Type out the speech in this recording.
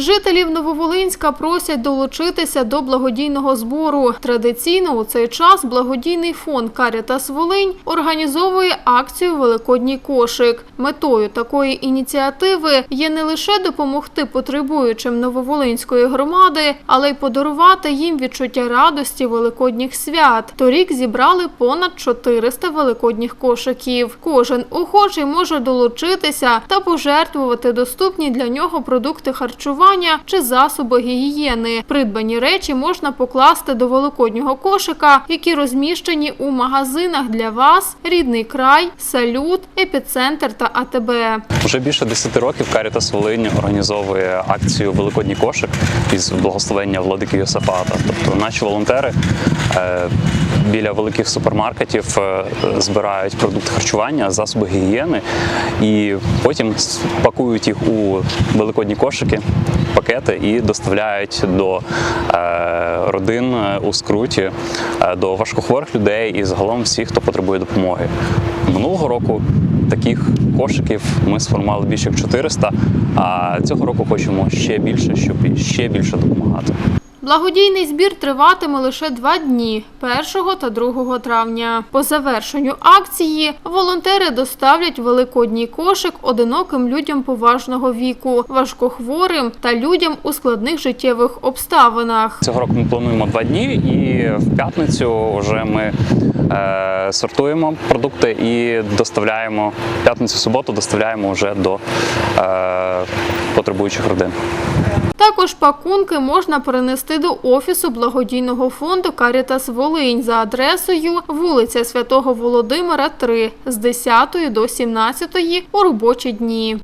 Жителів Нововолинська просять долучитися до благодійного збору. Традиційно у цей час благодійний фонд Карітас Волинь організовує акцію Великодній кошик. Метою такої ініціативи є не лише допомогти потребуючим Нововолинської громади, але й подарувати їм відчуття радості великодніх свят. Торік зібрали понад 400 великодніх кошиків. Кожен охочий може долучитися та пожертвувати доступні для нього продукти харчування чи засоби гігієни. Придбані речі можна покласти до великоднього кошика, які розміщені у магазинах для вас, рідний край, салют, епіцентр та АТБ. Вже більше 10 років Карітас Волинь організовує акцію Великодній кошик із благословення владики Йосафата. Тобто наші волонтери е, біля великих супермаркетів е, збирають продукти харчування, засоби гігієни і потім пакують їх у великодні кошики, пакети і доставляють до е, родин е, у скруті, е, до важкохворих людей і загалом всіх, хто потребує допомоги. Минулого року таких кошиків ми сформували більше як 400, а цього року хочемо ще більше, щоб ще більше допомагати. Благодійний збір триватиме лише два дні 1 та 2 травня. По завершенню акції волонтери доставлять великодній кошик одиноким людям поважного віку, важкохворим та людям у складних життєвих обставинах. Цього року ми плануємо два дні, і в п'ятницю вже ми е, сортуємо продукти і доставляємо п'ятницю, суботу доставляємо вже до е, потребуючих родин. Також пакунки можна перенести до офісу благодійного фонду Карітас Волинь за адресою вулиця Святого Володимира, 3 з 10 до 17 у робочі дні.